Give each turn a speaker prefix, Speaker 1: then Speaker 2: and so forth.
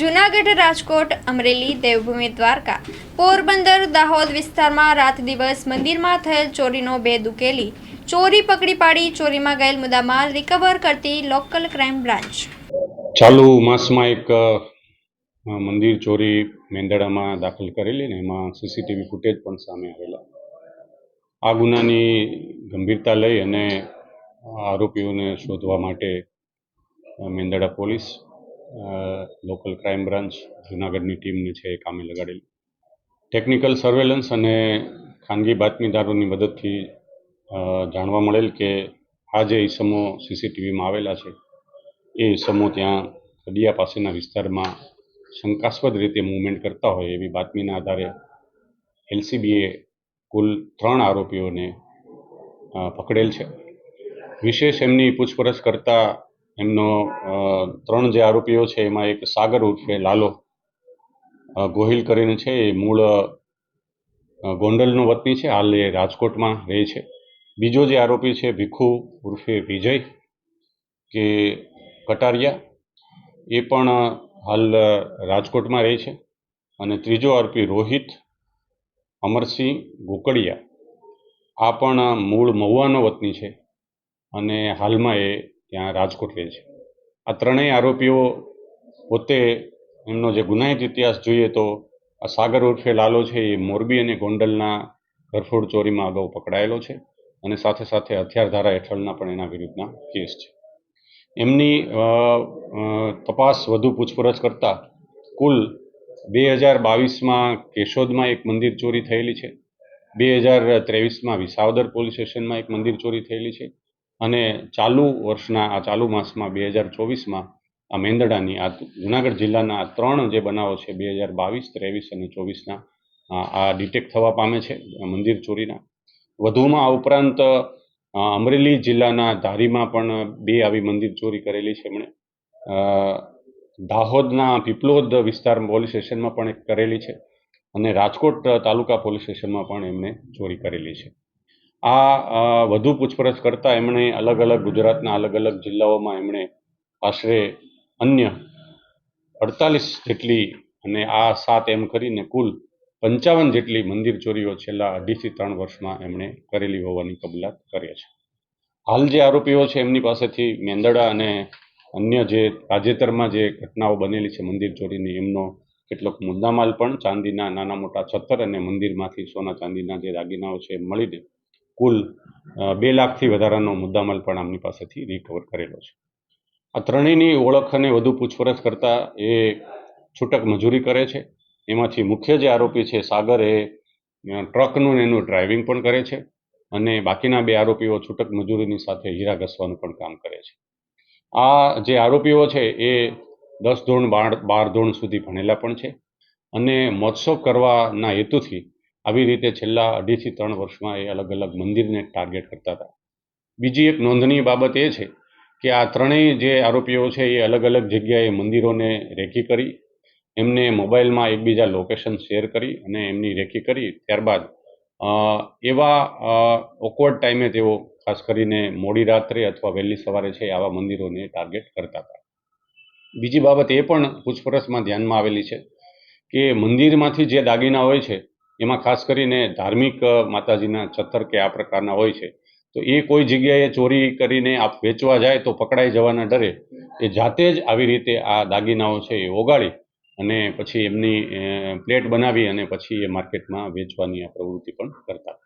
Speaker 1: જૂનાગઢ રાજકોટ, અમરેલી, દેવભૂમિ, દ્વારકા. પોરબંદર, દાહોદ વિસ્તારમાં રાત દિવસ મંદિરમાં થયેલ ચોરીનો ભેદ ઉકેલી ચોરી પકડી પાડી ચોરીમાં ગયેલ મુદ્દામાલ રિકવર કરતી લોકલ ક્રાઇમ બ્રાન્ચ
Speaker 2: ચાલુ માસમાં એક મંદિર ચોરી મેંદડામાં દાખલ કરેલી ને એમાં સીસીટીવી ફૂટેજ પણ સામે આવેલા. આ ગુનાની ગંભીરતા લઈ અને આરોપીઓને શોધવા માટે Mendarda police local crime branch જુનાગઢની ટીમને છે એ કામે લગાડેલી. ટેકનિકલ સર્વેલન્સ અને ખાનગી બાતમીદારોની મદદથી જાણવા મળેલ કે આ જે ઈસમો સીસીટીવીમાં આવેલા છે, એ ઈસમો ત્યાં કડિયા પાસેના વિસ્તારમાં શંકાસ્પદ રીતે મૂવમેન્ટ કરતા હોય એવી બાતમીના આધારે એલસીબીએ કુલ ત્રણ આરોપીઓને પકડેલ છે. વિશેષ એમની પૂછપરછ કરતા એમનો ત્રણ જે આરોપીઓ છે, એમાં એક સાગર ઉર્ફે લાલો. ગોહિલ કરીને છે, એ મૂળ ગોંડલનો વતની છે, હાલ એ રાજકોટમાં રહે છે. બીજો જે આરોપી છે, ભીખુ ઉર્ફે વિજય, કે કટારિયા, એ પણ હાલ રાજકોટમાં રહે છે. અને ત્રીજો આરોપી રોહિત, અમરસિંહ ગોકડિયા, આ પણ મૂળ મહુવાનો વતની છે. અને હાલમાં એ ત્યાં રાજકોટ રહે છે. આ ત્રણેય આરોપીઓ પોતે એમનો જે ગુનાહિત ઇતિહાસ જોઈએ તો આ સાગર ઉર્ફે લાલો છે એ મોરબી અને ગોંડલના ઘરફોડ ચોરીમાં અગાઉ પકડાયેલો છે અને સાથે સાથે હથિયાર ધારા હેઠળના પણ એના વિરુદ્ધના કેસ છે. એમની તપાસ વધુ પૂછપરછ કરતા કુલ બે હજાર બાવીસમાં કેશોદમાં એક મંદિર ચોરી થયેલી છે. બે હજાર ત્રેવીસમાં વિસાવદર પોલીસ સ્ટેશનમાં એક મંદિર ચોરી થયેલી છે. અને ચાલુ વર્ષના, આ ચાલુ માસમાં બે હજાર ચોવીસમાં આ મેંદડાની, આ જુનાગઢ જિલ્લાના આ ત્રણ જે બનાવો છે બે હજાર બાવીસ, ત્રેવીસ અને ચોવીસના, આ ડિટેક્ટ થવા પામે છે મંદિર ચોરીના. વધુમાં આ ઉપરાંત અમરેલી જિલ્લાના ધારીમાં પણ બે આવી મંદિર ચોરી કરેલી છે એમણે. દાહોદના પીપલોદ વિસ્તાર પોલીસ સ્ટેશનમાં પણ એક કરેલી છે અને રાજકોટ તાલુકા પોલીસ સ્ટેશનમાં પણ એમણે ચોરી કરેલી છે. આ વધુ પૂછપરછ કરતા એમણે અલગ અલગ ગુજરાતના અલગ અલગ જિલ્લાઓમાં એમણે આશરે અન્ય અડતાલીસ જેટલી અને આ સાત એમ કરીને કુલ પંચાવન જેટલી મંદિર ચોરીઓ છેલ્લા અઢીથી ત્રણ વર્ષમાં એમણે કરેલી હોવાની કબૂલાત કરે છે. હાલ જે આરોપીઓ છે એમની પાસેથી મેંદડા અને અન્ય જે તાજેતરમાં જે ઘટનાઓ બનેલી છે મંદિર ચોરીની, એમનો કેટલોક મુદ્દામાલ પણ ચાંદીના નાના મોટા છત્તર અને મંદિરમાંથી સોના ચાંદીના જે દાગીનાઓ છે એ મળીને કુલ બે લાખથી વધારાનો મુદ્દામાલ પણ આમની પાસેથી રિકવર કરેલો છે. આ ત્રણેયની ઓળખ અને વધુ પૂછપરછ કરતા એ છૂટક મજૂરી કરે છે. એમાંથી મુખ્ય જે આરોપી છે સાગર એ ટ્રકનું એનું ડ્રાઇવિંગ પણ કરે છે અને બાકીના બે આરોપીઓ છૂટક મજૂરીની સાથે હીરા ઘસવાનું પણ કામ કરે છે. આ જે આરોપીઓ છે એ દસ ધોરણ બાર બાર ધોરણ સુધી ભણેલા પણ છે અને મહોત્સવ કરવાના હેતુથી આવી રીતે છેલ્લા અઢીથી ત્રણ વર્ષમાં એ અલગ અલગ મંદિરને ટાર્ગેટ કરતા હતા. બીજી એક નોંધનીય બાબત એ છે કે આ ત્રણેય જે આરોપીઓ છે એ અલગ અલગ જગ્યાએ મંદિરોને રેકી કરી, એમને મોબાઈલમાં એકબીજા લોકેશન શેર કરી અને એમની રેકી કરી. ત્યારબાદ એવા ઓકવર્ડ ટાઈમે તેઓ ખાસ કરીને મોડી રાત્રે અથવા વહેલી સવારે છે આવા મંદિરોને ટાર્ગેટ કરતા હતા. બીજી બાબત એ પણ પૂછપરછમાં ધ્યાનમાં આવેલી છે કે મંદિરમાંથી જે દાગીના હોય છે એમાં ખાસ કરીને ધાર્મિક માતાજીના છત્તર કે આ પ્રકારના હોય છે, તો એ કોઈ જગ્યાએ ચોરી કરીને આપ વેચવા જાય તો પકડાઈ જવાના ડરે. એ જાતે જ આવી રીતે આ દાગીનાઓ છે એ ઓગાળી અને પછી એમની પ્લેટ બનાવી અને પછી એ માર્કેટમાં વેચવાની આ પ્રવૃત્તિ પણ કરતા.